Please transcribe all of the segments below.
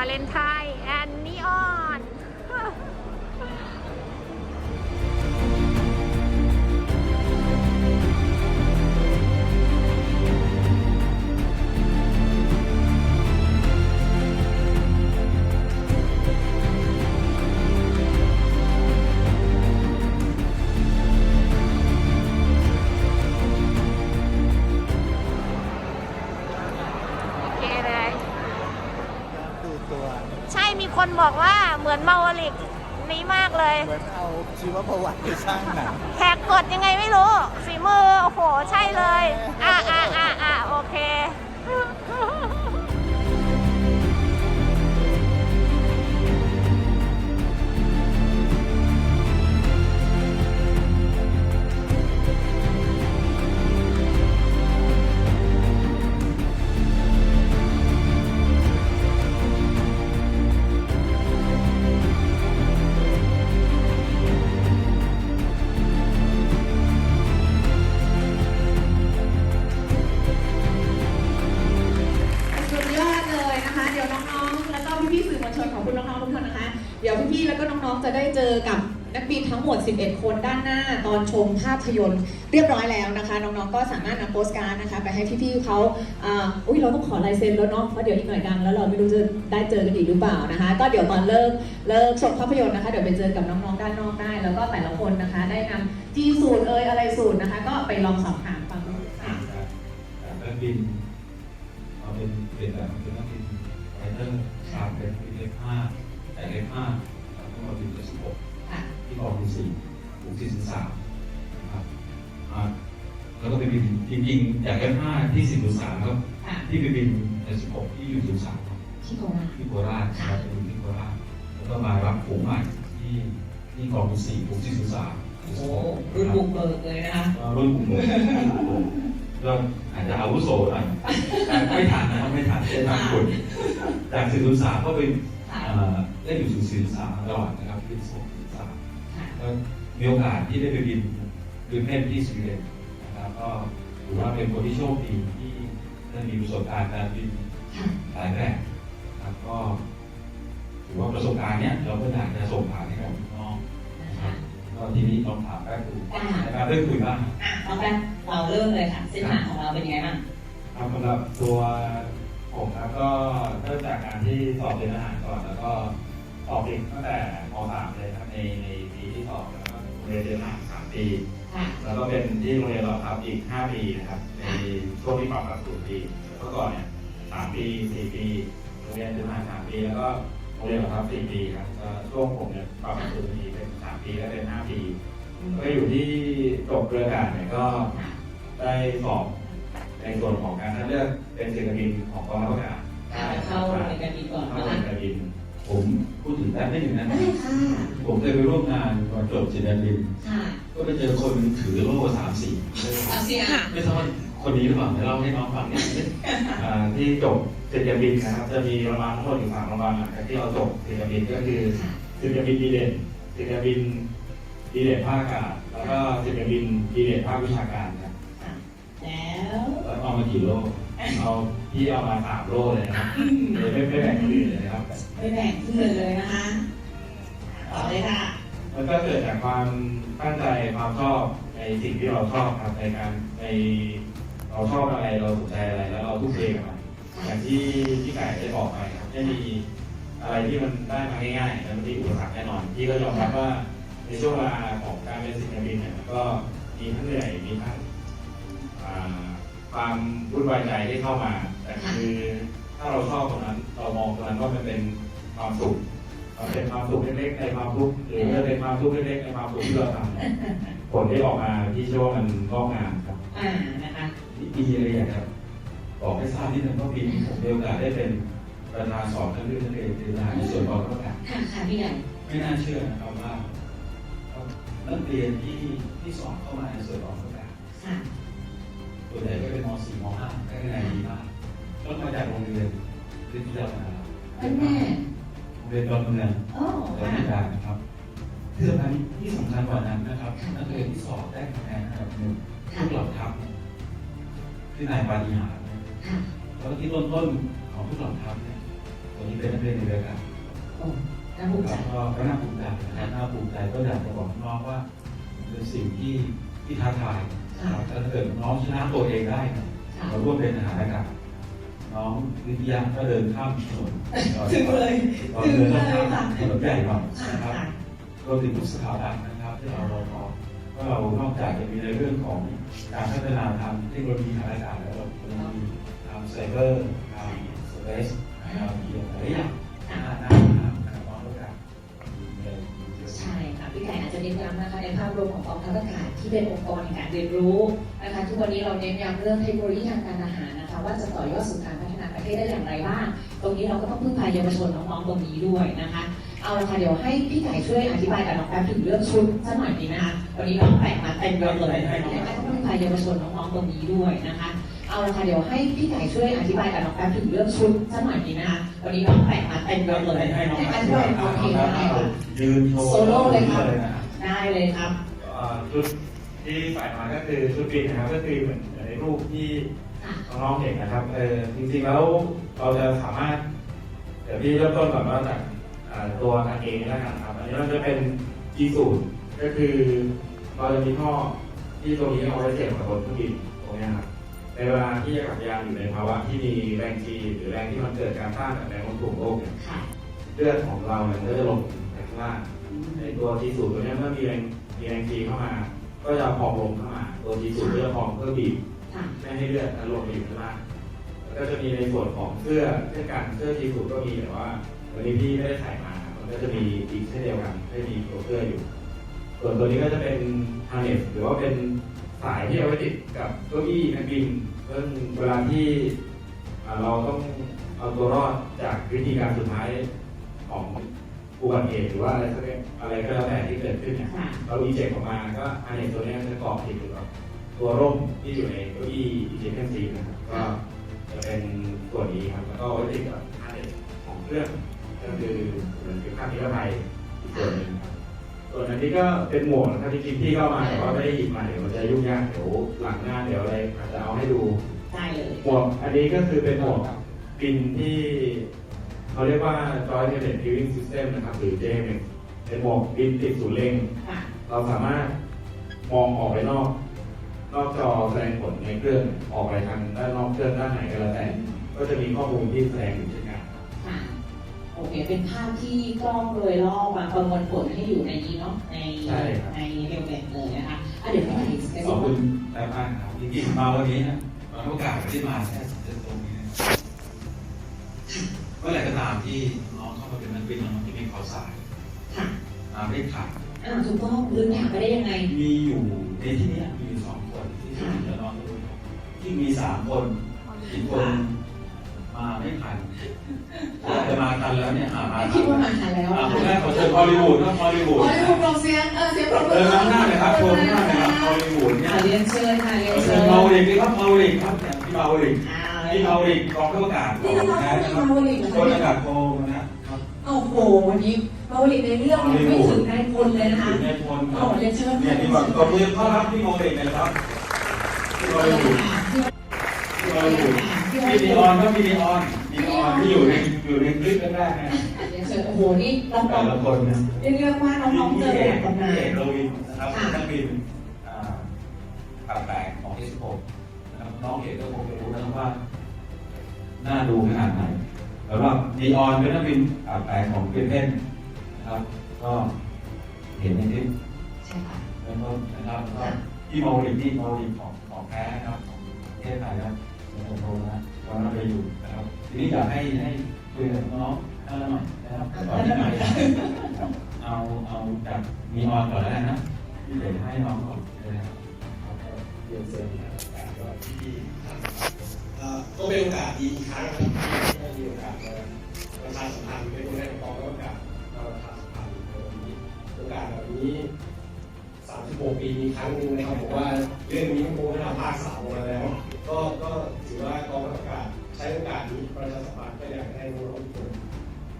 วาเลนไทน์แอนน เหมือนมาวลิกนี้มากเลย เหมือนเอาชีวประวัติไปสร้างหนังแหกกฎยังไงไม่รู้ฝีมือ โอ้โห ใช่เลย อะอะอะอะโอเค น้องๆทุกท่านนะคะ เดี๋ยวพี่ๆแล้วก็น้องๆจะได้เจอกับนักบินทั้งหมด 11 คนด้านหน้าตอนชมภาพยนตร์เรียบร้อยแล้วนะคะ น้องๆ ก็สามารถนำโปสการ์ดนะคะ ไปให้พี่ๆเขาอ่าอุ้ยเราต้องขอลายเซ็นแล้วเนาะ เพราะเดี๋ยวอีกหน่อยดังแล้วเราไม่รู้จะได้เจอกันอีกหรือเปล่านะคะ ก็เดี๋ยวตอนเลิกเลิกชมภาพยนตร์นะคะ เดี๋ยวไปเจอกับน้องๆ ด้านนอกได้ แล้วก็แต่ละคนนะคะ ได้นำจีสูตรเอ่ยอะไรสูตรนะคะ ก็ไปลองสอบถามฟังดูค่ะจากนักบิน ห้าต้องมาบินเลขสิบหกค่ะที่กองบินสี่ถูกสี่สิบสามนะครับอ่าแล้วก็ไปบินจริงๆจากเลขห้าที่สิบสามครับค่ะที่ไปบินเลขสิบหกที่อยู่สิบสามครับที่โคราชที่โคราชนะครับไปบินที่โคราชแล้วก็มารับฝูงใหม่ที่ที่กองบินสี่ถูกสี่สิบสามโอ้โหรุ่นบุกเบิกเลยนะคะรุ่นกลุ่มเลยก็อาจจะอาวุโสหน่อยแต่ไม่ทันนะครับไม่ทันเป็นทางคุณจากสื่อสารก็เป็นเอ่อ ได้อยู่สู่สื่อสารมาตลอดนะครับที่ส่งสื่อสารค่ะก็มีโอกาสที่ได้ไปบินบินเล่นที่สวีเดนนะครับก็ถือว่าเป็นคนที่โชคดีที่ได้มีประสบการณ์การบินค่ะหลายแบบนะครับก็ถือว่าประสบการณ์เนี้ยเราก็อยากจะส่งผ่านให้กับน้องนะคะก็ทีนี้ลองถามแป๊บดูอ่านะครับได้คุยบ้างอะน้องแป๊บเราเริ่มเลยค่ะเส้นทางของเราเป็นยังไงบ้างครับสำหรับตัวผมครับก็เริ่มจากการที่สอบเป็นทหารก่อนแล้วก็ สอบติดตั้งแต่ม .3 เลยครับในในปีที่สองแล้วก็เรียนเตรียมทหารสามปี ค่ะ แล้วก็เป็นที่โรงเรียนเราครับอีก 5 ปีนะครับในช่วงที่ปรับหลักสูตรปีเมื่อก่อนเนี่ยสามปีสี่ปีโรงเรียนเตรียมทหารสามปี แล้วก็โรงเรียนเราครับสี่ปีครับก็ช่วงผมเนี่ยปรับหลักสูตรปีเป็นสามปีและเป็นห้าปี ก็อยู่ที่จบเรืออากาศเนี่ยก็ได้สอบในส่วนของการคัดเลือกเป็นศิลปินของกองทัพอากาศอะเข้าในการบินก่อนเข้านะเป็นคะศิลปิน ผมพูดถึงได้ไม่ถึงนั้นได้ค่ะผมเคยไปร่วมงานตอนจบจิตรบิน ค่ะก็ไปเจอคนถือโล่สามสี่เอาสิอะไม่ทราบว่าคนนี้หรือเปล่าเดี๋ยวเล่าให้น้องฟังนิดนึงอ่าที่จบศิลปินนะครับ จะมีรางวัลทั้งหมดอยู่สามรางวัลหลังจากที่เราจบศิลปินก็คือศิลปินดีเด่นศิลปินดีเด่นภาคอากาศแล้วก็ศิลปินดีเด่นภาควิชาการครับแล้วแล้วเอามากี่โล่เอา ที่เอามาสามโล่เลยนะครับเลยไม่ไม่แบ่งคนอื่นเลยนะครับ ไม่แบ่งเพื่อนเลยนะคะ ต่อเลยค่ะ มันก็เกิดจากความตั้งใจความชอบในสิ่งที่เราชอบครับในการในเราชอบอะไรเราสนใจอะไรแล้วเราทุ่มเทกับมันอย่างที่ที่ไก่ได้บอกไปครับไม่มีอะไรที่มันได้มาง่ายๆแล้วมันมีอุปสรรคแน่นอนที่ก็ยอมรับว่าในช่วงเวลาของการเป็นศิลปินเนี่ยมันก็มีทั้งเหนื่อยมีทั้งอ่าความวุ่นวายใจที่เข้ามา แต่คือถ้าเราชอบตรงนั้น เรามองตรงนั้นว่ามันเป็นความสุขมันเป็นความสุขเล็กๆในความทุกข์หรือจะเป็นความทุกข์เล็กๆในความสุขที่เราทำผลที่ออกมาที่เชื่อว่ามันงอกงามครับอ่านะคะปีอะไรอย่างครับบอกให้ทราบนิดนึงว่าปีนี้ผมมีโอกาสได้เป็นประธานสอนนักเรียนนักเรียนในทหารในส่วนกองทัพอากาศค่ะค่ะพี่ใหญ่ไม่น่าเชื่อนะครับว่านักเรียนที่ที่สอบเข้ามาในส่วนกองทัพอากาศค่ะส่วนใหญ่ก็เป็นม .4 ม .5 ได้คะแนนดีมาก ต้นมาจากโรงเรียนวิทยาลัยเป็นแม่โรงเรียนดอนเมืองโอ้และค่ะนิดานะครับที่สำคัญที่สำคัญกว่านั้นนะครับนักเรียนที่สอบได้คะแนนอันดับหนึ่งทุกเหล่าทัพคือนายปาฏิหาริย์ค่ะแล้วก็ที่ต้นต้นๆของทุกเหล่าทัพเนี่ยตัวนี้เป็นนักเรียนในเรือกันโอ้น่าภูมิใจแล้วก็ก็น่าภูมิใจนะครับน่าภูมิใจก็อยากจะบอกน้องว่าเป็นสิ่งที่ที่ท้าทายนะครับถ้าเกิดน้องชนะตัวเองได้เนี่ยค่ะเราร่วมเป็นทหารอากาศ น้องวิทยาก็เดินข้ามถนนถึงเลยตอนถึงเดินเลข้ามยค่ะถนนใหญ่หน่อยค่ะนะครับค่ะรวมถึงทุกสถาบันนะครับ ที่เรารอคอยว่าเรานอกจากจะมีในเรื่องของการพัฒนาทางเทคโนโลยีทางอากาศแล้วเรายังมีทางไซเบอร์ทางสเปซนะครับอีกหลายอย่างำนะคะในภาพรวมของกองทัพอากาศที่เป็นองค์กรในการเรียนรู้นะคะทุกวันนี้เราเน้นย้ำเรื่องเทคโนโลยีทางการอาหารนะคะว่าจะต่อยอดสู่การพัฒนาประเทศได้อย่างไรบ้าง ตรงนี้เราก็ต้องพึ่งพาเยาวชนน้องๆตรงนี้ด้วยนะคะ เอาละค่ะเดี๋ยวให้พี่ไก่ช่วยอธิบายกับน้องแป๊บถึงเรื่องชุดสักหน่อยดีไหมคะวันนี้น้องแต่งมาเต็มยศเลยนะคะต้องพึ่งพาเยาวชนน้องๆตรงนี้ด้วยนะคะเอาละค่ะเดี๋ยวให้พี่ไก่ช่วยอธิบายกับน้องแป๊บถึงเรื่องชุดสักหน่อยดีไหมคะวันนี้น้องแต่งมาเต็มยศเลยให้ให้น้องให้มาอธิช่วยบายเอาโอเคเอาได้เอาค่ะยืนโชว์โซโล่เลยครับนะได้ เลยครับเอ่อชุดที่ใส่มาก็คือชุดบินนะครับ ก็คือเหมือนในรูปที่ค่ะน้องๆเห็นนะครับเออจริงๆแล้วเราจะสามารถเดี๋ยวพี่เริ่มต้นก่อนว่าจากอ่าตัวกางเกงนี่แล้วกันครับอันนี้มันจะเป็น G สูตรก็คือเราจะมีท่อที่ตรงนี้เอาไว้เสียบกับบนเครื่องบินตรงเนี้ยครับในเวลาที่อากาศยานอยู่ในภาวะที่มีแรง G หรือแรงที่มันเกิดการต้านกับแรงโน้มถ่วงโลกเนี่ย ค่ะ เลือดของเราเนี่ยก็จะลงไปข้างล่างใน ตัวจีสูตรตัวเนี้ยเมื่อมีแรงมีแรงจีเข้ามา ก็จะพองลงเข้ามา ตัวจีสูตรก็จะพองเพื่อบีบค่ะไม่ให้เลือดนั้นลงไปอยู่ข้างล่างแล้วก็จะมีในส่วนของเสื้อเช่นกันเสื้อจีสูตรก็มีแต่ว่าวันนี้พี่ไม่ได้ใส่มาครับมันก็จะมีอีกเช่นเดียวกันไม่มีตัวเสื้ออยู่ ส่วนตัวนี้ก็จะเป็นฮาร์เนสหรือว่าเป็นสายที่เอาไว้ติดกับเก้าอี้นักบินเรื่องเวลาที่อ่าเราต้องเอาตัวรอดจากวิธีการสุดท้ายของ อุบัติเหตุหรือว่าอะไรสักอย่างอะไรก็แล้วแต่ที่เกิดขึ้นเนี่ยค่ะ เราอีเจ็คออกมาก็อันนี้ตัวเนี้ยจะเกาะติดอยู่กับตัวร่มที่อยู่ในเก้าอี้อีเจ็คเครื่องซีนะครับก็จะเป็นตัวนี้ครับแล้วก็ไว้ติดกับอันนี้ของเครื่องก็คือเหมือนเป็นค่านิรภัยอีกตัวหนึงครับส่วนอันนี้ก็เป็นหมวกนะครับที่จริงๆพี่ก็เอามาแต่ว่าไม่ได้หยิบมาเดี๋ยวมันจะยุ่งยากเดี๋ยวหลังงานเดี๋ยวอะไรอาจจะเอาให้ดู ได้เลยหมวกอันนี้ก็คือเป็นหมวกบินที่ เขาเรียกว่า Joint Helmet Viewing System นะครับ หรือ JMS เป็นหมวกบินติดศูนย์เล็ง ค่ะ เราสามารถมองออกไปนอก นอกจอแสดงผลในเครื่องออกไปทางด้านนอกเครื่องด้านไหนก็แล้วแต่ ก็จะมีข้อมูลที่แสดงอยู่เช่นกัน ค่ะโอเค เป็นภาพที่กล้องโดยรอบมาประมวลผลให้อยู่ในนี้เนาะ ในใช่ครับ ในเฮลเมตเลยนะคะอะเดี๋ยวพี่ไก่จะขอบบคุอกณแต้มากครับจริงๆมาวันนี้นะมาโอกาสที่มาแค่ตรงนี้นะ เมื่อไหร่ก็ตามที่น้องเข้ามาเป็นนักบินน้องที่มีข่าวสารค่ะมาไม่ขาดอ่าถูกต้องลืมถามไปได้ยังไง มีอยู่ในที่เนี้ยมีอยู่สองคนที่ที่จะน้องรู้ที่มีสามคนอีกคนมาไม่ทันแต่มาทันแล้วเนี่ยอ่ามาไม่ทัคิดนว่ามาทันแล้วอ่านะคุณคะแม่ขอเชิญฮอลลีวูดครับฮอลลีวูดขอให้คุณลงเสียงเออเสียงปรบมืเดิอนมาหน้าเลยครับโชว์หน้าเลยครับฮอลลีวูดเนี่ยอ่าเรียนเชิญค่ะเรียนขอเชิเชิญญเมาลิกครับเมาลิกครับเนี่ยพี่เมาลิกอ่า พี่เมาลิกกองทัพอากาศนี่น้องๆมีมาวลิกเหรอคนคะอากาศโทนะครับโอ้โหวันนี้มาวลิกในเรื่องยังไม่ถึงนายพลเลยนะคะ อยู่ในพลคโอ้รับเรียนเชิญ เนี่ยที่บอกตบมือต้อนรับพี่เมาลิกเลยนะครับพี่เมาลิกพี่เมาลิกพี่ดีออนครับพี่ดีออนดีออนที่อยู่ในอยู่ในคลิปแรกๆนะเรียนเชิญโอ้โหนี่น้องแต่ละคนนะ ๆเรียกว่าน้องๆเจอพี่แบบเอกตำนาพี่เอกนโรวินนะครับนักบินอ่าขับแปลงของที่สิบหกนะครับน้องเอกก็คงจะรู้นะครับว่า น่าดูขนาดไหนแล้วก็ดีออนเป็นนักบินขับแปลงของเพื่อนๆนะครับ ก็เห็นในคลิปใช่ค่ะแล้วก็นะครับก็ที่เมาลิกที่เมาลิกของของแท้นะครับของประเทศไทยนะครับผมโทรนะตอนนั้นไปอยู่นะครับ ทีนี้อยากให้ให้คุยกับน้องท่านละหน่อยนะครับตอนที่ไหนเอาเอาจากมีออนก่อนแล้วกันนะที่เดี๋ยวให้น้องก่อนเลยนะครับเรียนเชิญนะครับก็ที่เอ่อ ก็เป็นโอกาสดีอีกครั้งครับที่ได้มีโอกาสมาประชาสัมพันธ์เป็นตัวแทนของกองทัพอากาศมาประชาสัมพันธ์ในวันนี้โอกาสแบบนี้36ปีมีครั้งหนึ่งนะครับผมว่าเรื่องนี้คงได้ทำภาคสามมาแล้ว ก็ก็ถือว่ากองทัพอากาศใช้โอกาสนี้ประชาสัมพันธ์ก็อยากให้ทุกคน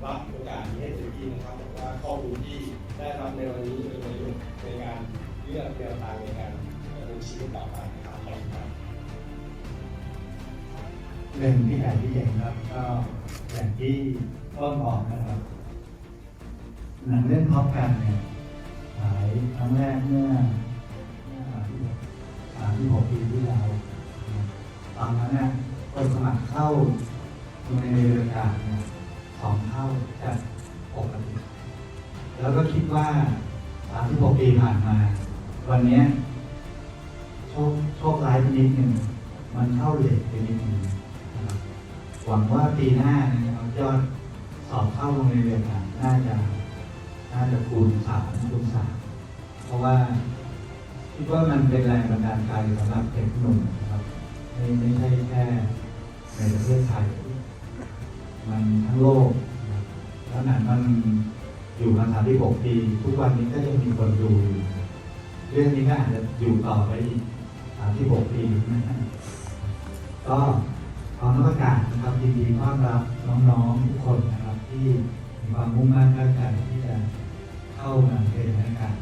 รับโอกาสนี้ให้เต็มที่นะครับบอกว่าข้อมูลที่ได้รับในวันนี้เป็นประโยชน์ในการเลือกแนวทางในการดำเนินชีวิตต่อไปนะครับ หนึ่งพี่ไก่พี่เจ๋งครับก็อย่างที่ต้นบอกนะครับหนังเรื่องท็อปกันเนี่ยฉายครั้งแรกเมื่อเมื่อสามที่หกปีที่แล้วตอนนั้นเนี่ยคนสมัครเข้าโรงเรียนเรืออากาศเนี่ยสองเท่าจากปกติแล้วก็คิดว่าสามที่หกปีผ่านมา วันนี้โชคโชคร้ายไปนิดหนึ่งมันเข้าเลทไปนิดหนึ่ง หวังว่าปีหน้าเนะครับยอดสอบเข้าโรงเรียนเรืออากาศน่าจะน่าจะคูณสามคูณสามเพราะว่าคิดว่ามันเป็นแรงบันดาลใจสำหรับเด็กหนุ่มนะครับไม่ไม่ใช่แค่ในประเทศไทย มันทั้งโลกแล้วหนังมันอยู่มาสามที่หกปี ทุกวันนี้ก็ยังมีคนดู เรื่องนี้ก็อาจจะอยู่ต่อไปอีกสามที่หกปีนะก็ ครับก็ขอรับประกาศนะครับยินดีต้อนรับน้องๆทุกคนนะครับที่มีความมุ่งมั่นตั้งใจที่จะเข้ามาเป็นนักการ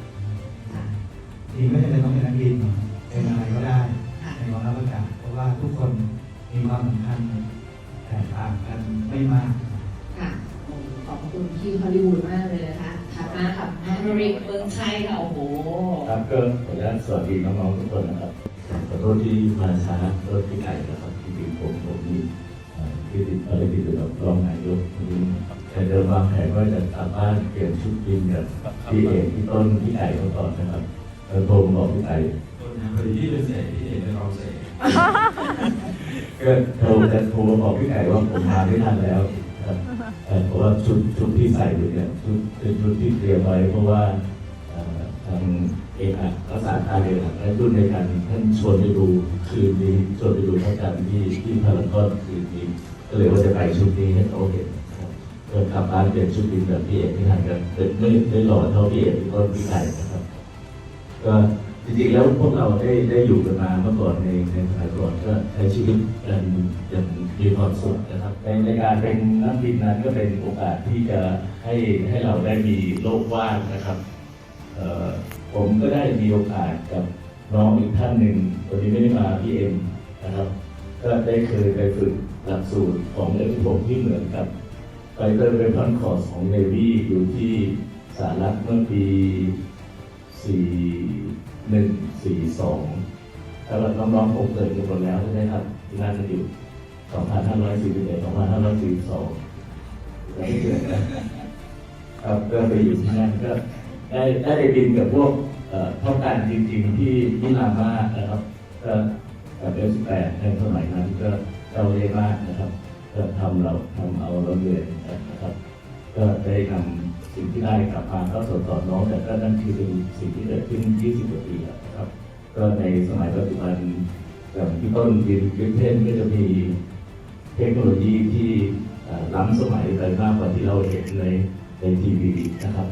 จริงไม่จำเป็นต้องเป็นนักบินเป็นอะไรก็ได้ในกองรับประกาศเพราะว่าทุกคนมีความสำคัญแตกต่างกันไม่มากค่ะขอบคุณพี่ฮอลลีวูดมากเลยนะคะถัดมาค่ะแมนริกเมืองไทยค่ะโอ้โหครับก็ขออนุญาตสวัสดีน้องๆทุกคนนะครับขอโทษที่มาช้ารถที่ไก่นะครับ ผมผมมีเอ่อที่ติดอะไรติดอยู่กับรองนายกนี้แต่เดิมวางแผนว่าจะกลับบ้านเปลี่ยนชุดบินกับพี่เอกพี่ต้นพี่ไก่เขาก่อนนะครับแล้วโทรมาบอกพี่ไก่ต้นนะพอดีที่เป็นเสกที่เห็นเราเสกก็โทรจะโทรมาบอกพี่ไก่ว่าผมมาไม่ทันแล้วครับเอ่อเพราะว่าชุดชุดที่ใส่อยู่เนี่ยชุดเป็นชุดที่เตรียมไว้เพราะว่าทาง เอกอัครสารการเรียนและรุ่นในการท่านชวนไปดูคืนนี้ชวนไปดูพระจันทร์ที่ที่พารากอนคืนนี้ก็เลยว่าจะไปชุดนี้ให้เขาเห็นครับก็กลับบ้านเป็นชุดบินแบบพี่เอกไม่ทันกันเป็นไม่ได้หล่อเท่าพี่เอกพี่ต้นพี่ไก่นะครับ ก็จริงๆแล้วพวกเราได้ได้อยู่กันมาเมื่อก่อนในในสมัยก่อนก็ใช้ชีวิตกันอย่างมีความสุขนะครับในในการเป็นนักบินนั้นก็เป็นโอกาสที่จะให้ให้เราได้มีโลกว่างนะครับเอ่อ ผมก็ได้มีโอกาสกับน้องอีกท่านหนึ่งวันนี้ไม่ได้มาพี่เอ็มนะครับ ก็ได้เคยไปฝึกหลักสูตรของเอฟผมที่เหมือนกับไฟเตอร์เวพอนคอร์สของเนวีอยู่ที่สหรัฐเมื่อปีสี่หนึ่งสี่สองถ้าเราน้องๆผมเกิดกันหมดแล้วใช่ไหมครับที่น่าจะอยู่สองพันห้าร้อยสี่สิบเอ็ดสองพันห้าร้อยสี่สิบสองแล้วไม่เกิดนะครับก็ไปอยู่ที่นั่นก็ได้ได้ไปบินกับพวก เอ่อท่ากันจริงๆที่ที่ลามานะครับก็กับเอสแปดในสมัยนั้นก็เจ้าเล่ห์มากนะครับก็ทำเราทำเอาเราเหนื่อยนะครับ ก็ได้นำสิ่งที่ได้กลับมาก็สอนสอนน้องแต่ก็นั่นคือเป็นสิ่งที่เกิดขึ้น 20 กว่าปีแล้วนะครับ ก็ในสมัยปัจจุบันอย่างที่ต้นวินวิเทนก็จะมีเทคโนโลยีที่ล้ำสมัยไปมากกว่าที่เราเห็นในในทีวีนะครับ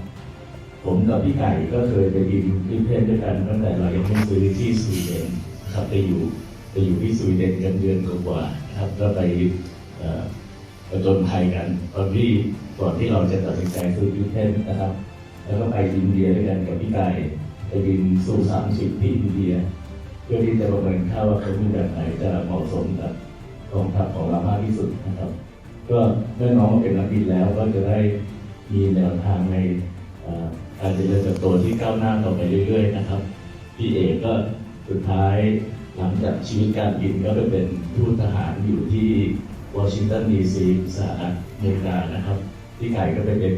ผมกับพี่ไก่ก็เคยไปบินวินเทนด้วยกันตั้งแต่เรายังไม่ซื้อที่สวีเดนนะครับไปอยู่ไปอยู่ที่สวีเดนกันเดือนกว่านะครับก็ไปประจนภัยกันตอนที่ก่อนที่เราจะตัดสินใจซื้อยูเทนนะครับ แล้วก็ไปอินเดียด้วยกันกับพี่ไก่ไปบินสู่สามสิบที่อินเดีย เพื่อที่จะประเมินค่าว่าเขามีแบบไหนจะเหมาะสมกับกองทัพของเรามากที่สุดนะครับ ก็เมื่อน้องมาเป็นนักบินแล้วก็จะได้มีแนวทางใน การเจริญเติบโตที่ก้าวหน้าต่อไปเรื่อยๆนะครับ พี่เอกก็สุดท้ายหลังจากชีวิตการบินก็ไปเป็นทูตทหารอยู่ที่วอชิงตันดีซีสหรัฐอเมริกานะครับพี่ไก่ก็ไปเป็น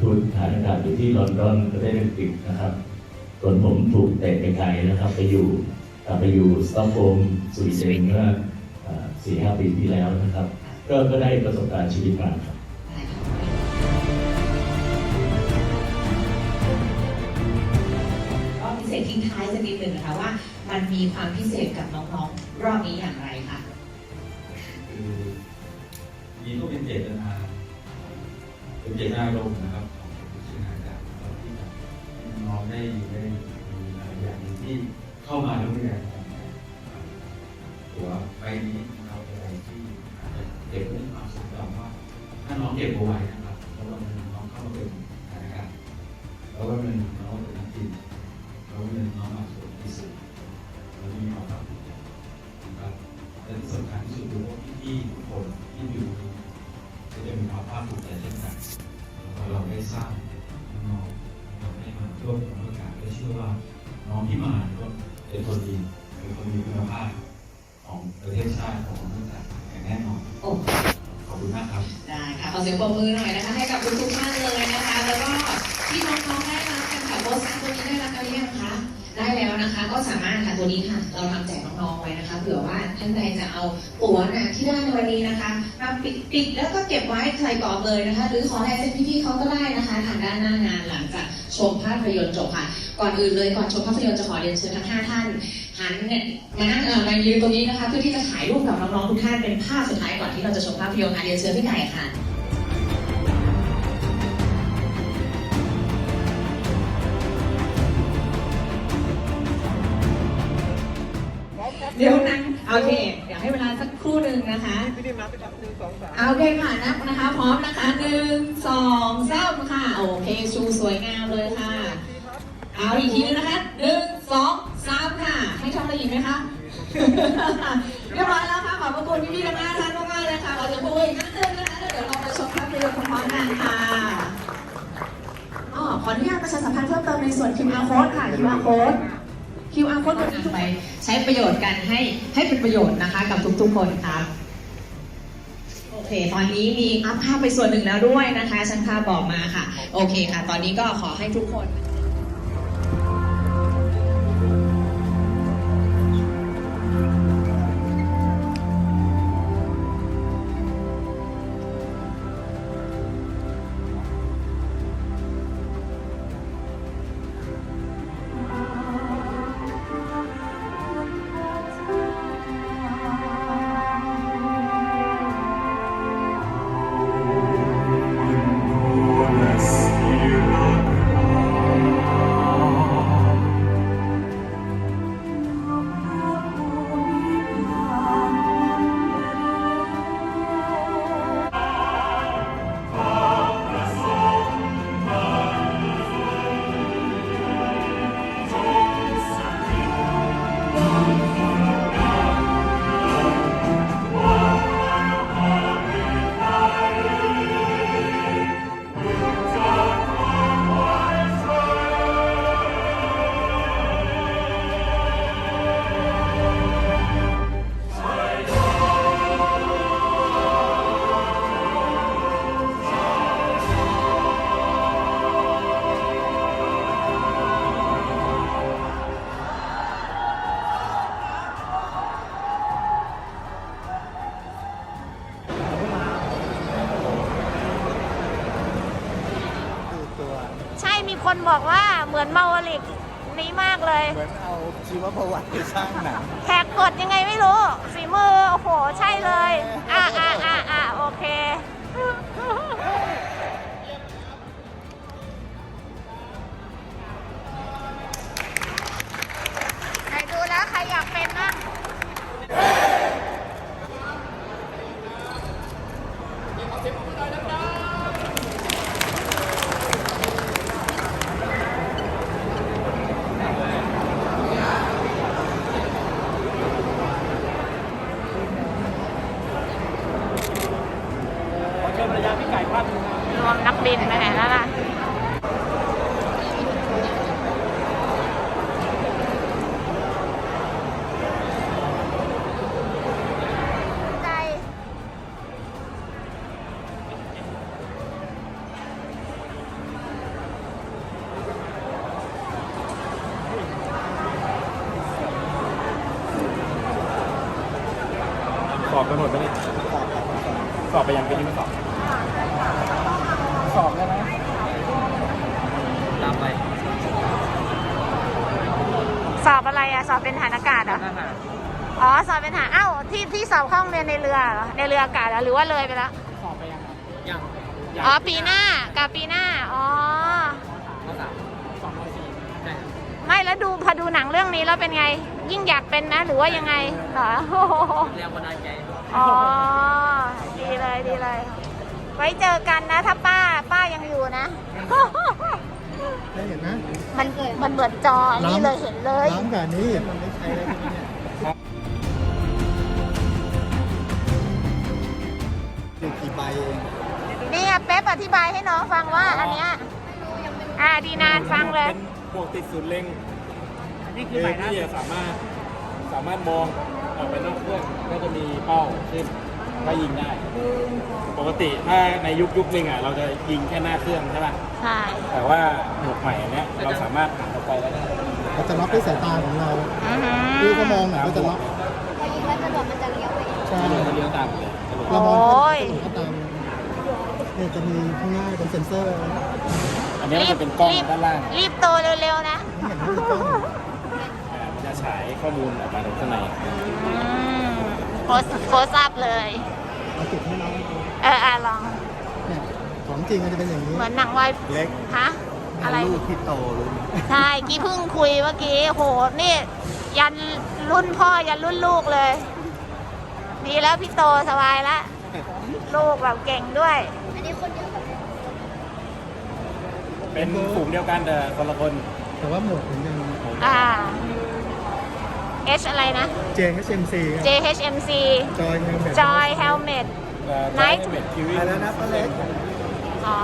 ทูตทหารอากาศอยู่ที่ลอนดอนประเทศอังกฤษนะครับส่วนผมถูกเตะไปไกลนะครับ ไปอยู่กลับไปอยู่สตอกโฮล์มสวีเดนเมื่อสี่ห้าปีที่แล้วนะครับ ก็ก็ได้ประสบการณ์ชีวิตมาครับ นะคะว่ามันมีความพิเศษกับน้องๆ รอบนี้อย่างไรคะคือมีก็เป็นเจตนาเป็นเจตนารมณ์นะครับของผู้ชนะการเราที่น้องได้ได้มีอะไรอย่างที่เข้ามาแล้วไม่ได้ตัวใบนี้เราเป็นอะไรที่เก็บไว้ในความทรงจำว่าถ้าน้องเก็บเอาไว้นะครับแล้ววันหนึ่งน้องเข้ามาเป็นสถานการณ์แล้ววันหนึ่งน้องเป็นนักบิน แล้ววันหนึ่งน้องมาสู่ที่สุดเราจะมีความภาคภูมิใจนะครับแต่ที่สำคัญที่สุดคือว่าพี่ๆทุกคนที่อยู่ก็จะมีความภาคภูมิใจเช่นกันแล้วเราได้สร้างน้องๆเราได้มาร่วมกับประกาศและเชื่อว่าน้องที่มาก็เป็นคนดีเป็นคนมีคุณภาพของประเทศชาติของประเทศอย่างแน่นอนขอบคุณมากครับ ได้ค่ะขอเสียงปรบมือหน่อยนะคะให้กับทุกๆท่านเลย ได้แล้วนะคะ ก็สามารถค่ะตัวนี้ค่ะ เราทำแจกน้องๆไว้นะคะ เผื่อว่าท่านใดจะเอาตั๋วนะที่ได้ในวันนี้นะคะมาปิดปิดแล้วก็เก็บไว้ใส่กรอบเลยนะคะ หรือขอลายเซ็นพี่ๆเขาก็ได้นะคะ ทางด้านหน้างานหลังจากชมภาพยนตร์จบค่ะ ก่อนอื่นเลยก่อนชมภาพยนตร์จะขอเรียนเชิญทั้งห้าท่านหันเนี่ยมานั่งเอ่อมายืนตรงนี้นะคะ เพื่อที่จะถ่ายรูปกับน้องๆทุกท่านเป็นภาพสุดท้ายก่อนที่เราจะชมภาพยนตร์ค่ะเรียนเชิญพี่ไก่ค่ะ เดี๋ยวนะโอเค เดี๋ยวให้เวลาสักครู่หนึ่งนะคะโอเคค่ะนับนะคะ พร้อมนะคะหนึ่งสองสามค่ะ โอเค ชูสวยงามเลยค่ะ เอาอีกทีนึงนะคะหนึ่งสองสามค่ะ ให้ช่องได้ยินไหมคะเรียบร้อยแล้วค่ะ ขอบพระคุณพี่ๆทั้งห้าท่านมากๆเลยค่ะเราจะพูดอีกนิดนึงนะคะแล้วเดี๋ยวเราไปชมภาพยนตร์พร้อมๆกันค่ะอ๋อขออนุญาตประชาสัมพันธ์เพิ่มเติมในส่วน QR code ค่ะ QR code QR code ก็นำไปใช้ประโยชน์กันให้ให้เป็นประโยชน์นะคะ กับทุกๆคนครับโอเค ตอนนี้มีอัพภาพไปส่วนหนึ่งแล้วด้วยนะคะช่างภาพบอกมาค่ะ โอเคค่ะ ตอนนี้ก็ขอให้ทุกคน อนเมาวลิกนี้มากเลย เหมือนเอาชีวประวัติไปสร้างหนัง แขกกดยังไงไม่รู้ฝีมือ โอ้โห ใช่เลย อะอะอะ อบกันหมดไปนี่สอบไปยังเป็นยังไม่สอบสอบได้ไหมตามไปสอบอะไรอะสอบเป็นฐานอากาศเหรอ อ๋อ สอบเป็นฐานอ้าวที่ที่สอบเข้าโรงเรียนในเรือเหรอในเรืออากาศเหรอหรือว่าเลยไปแล้ว สอบไปยังครับยังอ๋อ ปีหน้ากับปีหน้า อ๋อข้อสามสองข้อสี่ใช่ครับไม่แล้วดูพอดูหนังเรื่องนี้แล้วเป็นไง ยิ่งอยากเป็นนะหรือว่ายังไงเหรอโอ้โหแรงบันดาลใจ อ๋อ ดีเลยดีเลย ไว้เจอกันนะ ถ้าป้าป้ายังอยู่นะ ได้เห็นนมันมันเหมือนจอนี่เลยเห็นเลย น้ำกับอันี้มันไม่ใช่แล้วเนี่ยอนี่ใเองเนี่ยป๊ปอธิบายให้น้องฟังว่าอันเนี้ยอ่าดีนานฟังเลย เป็นพวกติดสุดย์เล็งนี่คือใบหน้าจะสามารถ สามารถมองออกไปนอกเครื่องก็จะมีเป้าขึ้นก็ยิงได้ ปกติถ้าในยุคยุคนึงอะเราจะยิงแค่หน้าเครื่องใช่ป่ะใช่ แต่ว่าหมวกใหม่อันเนี้ยเราสามารถหันออกไปแล้วได้เราจะล็อกด้วยสายตาของเราอือหือคือก็มองไหนก็จะล็อกพอยิงแล้วกระโดดมันจะเลี้ยวไปเองใช่เลี้ยวตามเลยเรามองโอ้ยก็ตามเนี่ยจะมีข้างหน้าเป็นเซ็นเซอร์อันนี้มันจะเป็นกล้องรีบด้านล่างรีบโตเร็วๆนะเห็นไหมมีกล้องอ่ามันจะ ฉายข้อมูลออกมาตรงข้างในอืมโคสโคสอัพเลยเอาติดให้น้องเอออะลอง เนี่ยของจริงมันจะเป็นอย่างนี้ เหมือนหนังวายเล็ก ฮะ อะไร ลูกที่โตลุ้นใช่กี้เพิ่งคุยเมื่อกี้ โห นี่ ยันรุ่นพ่อ ยันรุ่นลูกเลย ดีแล้วพี่โตสบายละลูกแบบเก่งด้วย อันนี้คนเยอะกว่าเดิมเป็นกลุ่มเดียวกันแต่คนละคน แต่ว่าหมวดเหมือนกัน อ่า H อะไรนะ JHMC ครับ JHMC จอยแฮมเบ Joy Helmet ไน Night ท์เม็ดคิวีไปแล้วนะป้าเล็ก อ๋อ